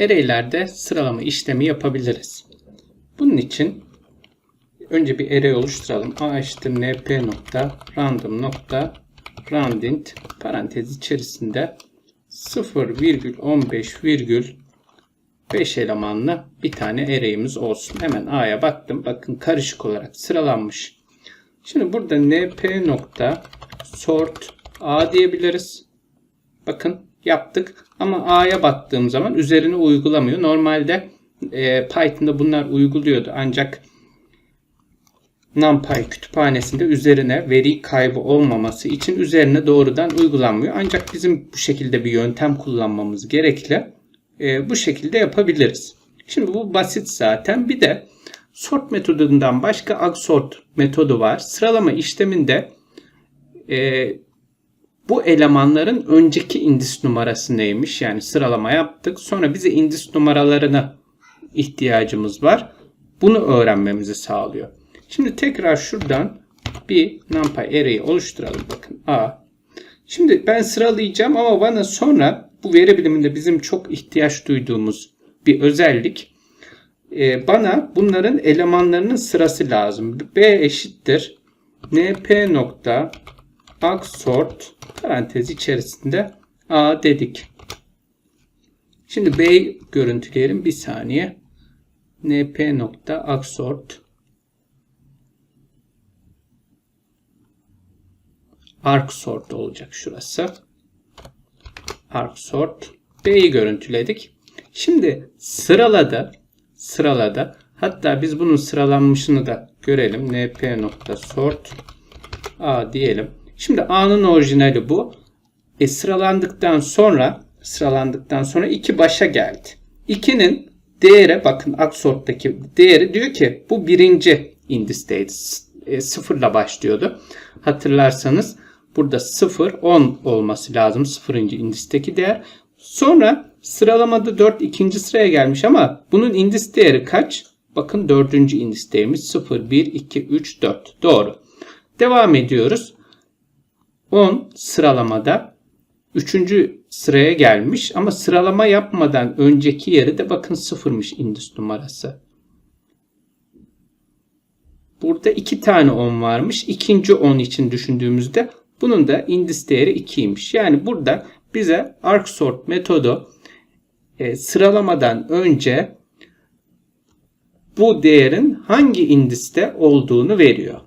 Array'lerde sıralama işlemi yapabiliriz. Bunun için önce bir array oluşturalım. a eşittir np nokta random nokta roundint parantez içerisinde 0,15 virgül 5 elemanlı bir tane array'imiz olsun. Hemen a'ya baktım. Bakın karışık olarak sıralanmış. Şimdi burada np nokta sort a diyebiliriz. Bakın yaptık ama a'ya baktığım zaman üzerine uygulamıyor. Normalde e, Python'da bunlar uyguluyordu ancak NumPy kütüphanesinde üzerine veri kaybı olmaması için üzerine doğrudan uygulanmıyor. Ancak bizim bu şekilde bir yöntem kullanmamız gerekli. E, bu şekilde yapabiliriz. Şimdi bu basit zaten. Bir de sort metodundan başka agsort metodu var. Sıralama işleminde e, bu elemanların önceki indis numarası neymiş? Yani sıralama yaptık. Sonra bize indis numaralarına ihtiyacımız var. Bunu öğrenmemizi sağlıyor. Şimdi tekrar şuradan bir numpy array'i oluşturalım. Bakın A. Şimdi ben sıralayacağım ama bana sonra bu veri biliminde bizim çok ihtiyaç duyduğumuz bir özellik. Ee, bana bunların elemanlarının sırası lazım. B eşittir np nokta agsort parantez içerisinde A dedik. Şimdi B'yi görüntüleyelim bir saniye. np nokta arcsort olacak şurası. Arcsort B'yi görüntüledik. Şimdi sıraladı. Sıraladı. Hatta biz bunun sıralanmışını da görelim. np nokta sort a diyelim. Şimdi a'nın orijinali bu. E, sıralandıktan sonra sıralandıktan sonra 2 başa geldi. 2'nin değeri bakın aksorttaki değeri diyor ki bu birinci indisteydi. E, sıfırla başlıyordu. Hatırlarsanız burada 0 10 olması lazım sıfırıncı indisteki değer. Sonra sıralamada 4 ikinci sıraya gelmiş ama bunun indis değeri kaç? Bakın dördüncü indisteyimiz 0 1 2 3 4. Doğru. Devam ediyoruz. 10 sıralamada 3. sıraya gelmiş ama sıralama yapmadan önceki yeri de bakın sıfırmış indis numarası. Burada 2 tane 10 varmış. İkinci 10 için düşündüğümüzde bunun da indis değeri 2'ymiş. Yani burada bize arcsort metodu e, sıralamadan önce bu değerin hangi indiste olduğunu veriyor.